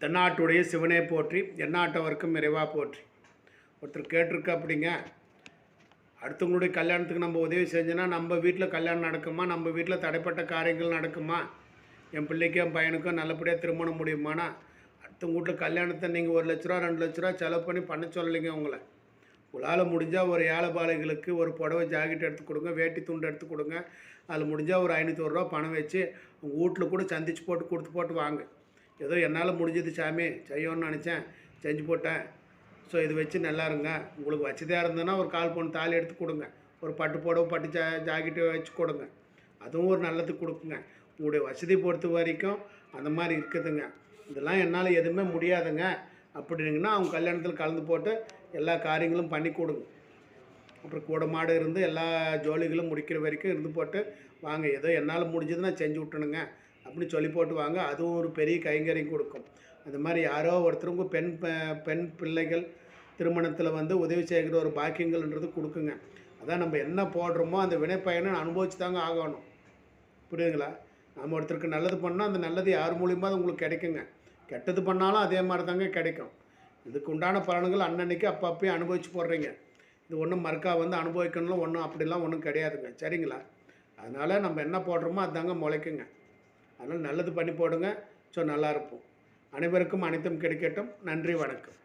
தென்னாட்டுடைய சிவனே போற்றி எந்நாட்டவருக்கும் நிறைவாக போற்றி. ஒருத்தர் கேட்டிருக்க அப்படிங்க அடுத்தவங்களுடைய கல்யாணத்துக்கு நம்ம உதவி செஞ்சோன்னா நம்ம வீட்டில் கல்யாணம் நடக்குமா நம்ம வீட்டில் தடைப்பட்ட காரியங்கள் நடக்குமா என் பிள்ளைக்கும் என் பையனுக்கும் நல்லபடியாக திருமணம் முடியுமானா அடுத்தவங்க வீட்டில் கல்யாணத்தை நீங்கள் ஒரு லட்ச ரூபா ரெண்டு லட்ச ரூபா செலவு பண்ணி பண்ண சொல்லலைங்க உங்களை. உங்களால் முடிஞ்சால் ஒரு ஏழை பாலைகளுக்கு ஒரு புடவை ஜாக்கெட் எடுத்து கொடுங்க வேட்டி துண்டு எடுத்து கொடுங்க அதில் முடிஞ்சால் ஒரு ஐநூற்றூறுரூவா பணம் வச்சு உங்கள் வீட்டில் கூட சந்திச்சு போட்டு கொடுத்து போட்டு வாங்க. ஏதோ என்னால் முடிஞ்சது சாமி செய்யணும்னு நினச்சேன் செஞ்சு போட்டேன். ஸோ இது வச்சு நல்லா இருங்க. உங்களுக்கு வச்சதாக இருந்ததுன்னா ஒரு கால் பவுன் தாலி எடுத்து கொடுங்க. ஒரு பட்டு புடவை பட்டு ஜா ஜாக்கெட்டு வச்சு கொடுங்க. அதுவும் ஒரு நல்லதுக்கு கொடுக்குங்க. உங்களுடைய வசதி பொறுத்த வரைக்கும் அந்த மாதிரி இருக்குதுங்க. இதெல்லாம் என்னால் எதுவுமே முடியாதுங்க. அப்படிங்கன்னா அவங்க கல்யாணத்தில் கலந்து போட்டு எல்லா காரியங்களும் பண்ணி கொடுங்க. அப்புறம் கூட மாடு இருந்து எல்லா ஜோலிகளும் முடிக்கிற வரைக்கும் இருந்து போட்டு வாங்க. ஏதோ என்னால் முடிஞ்சது நான் செஞ்சு விட்டணுங்க. அப்படின்னு சொல்லி போட்டுவாங்க. அதுவும் ஒரு பெரிய கைங்கரியம் கொடுக்கும். அந்த மாதிரி யாரோ ஒருத்தருங்க பெண் பெண் பிள்ளைகள் திருமணத்தில் வந்து உதவி செய்கிற ஒரு பாக்கியங்கள்ன்றது கொடுக்குங்க. அதான் நம்ம என்ன போடுறோமோ அந்த வினைப்பயனை அனுபவிச்சு தாங்க ஆகணும். புரியுதுங்களா? நம்ம ஒருத்தருக்கு நல்லது பண்ணால் அந்த நல்லது யார் மூலியமாக அது உங்களுக்கு கிடைக்குங்க. கெட்டது பண்ணாலும் அதே மாதிரி தாங்க கிடைக்கும். இதுக்கு உண்டான பலன்கள் அன்னன்னைக்கு அப்பப்பயும் அனுபவிச்சு போடுறீங்க. இது ஒன்றும் மறுக்கா வந்து அனுபவிக்கணும்லாம் ஒன்றும் அப்படிலாம் ஒன்றும் கிடையாதுங்க. சரிங்களா? அதனால் நம்ம என்ன போடுறோமோ அதுதாங்க முளைக்குங்க. அதனால் நல்லது பண்ணி போடுங்க. ஸோ நல்லா இருப்போம் அனைவருக்கும் அனைத்தும் கிடைக்கட்டும். நன்றி வணக்கம்.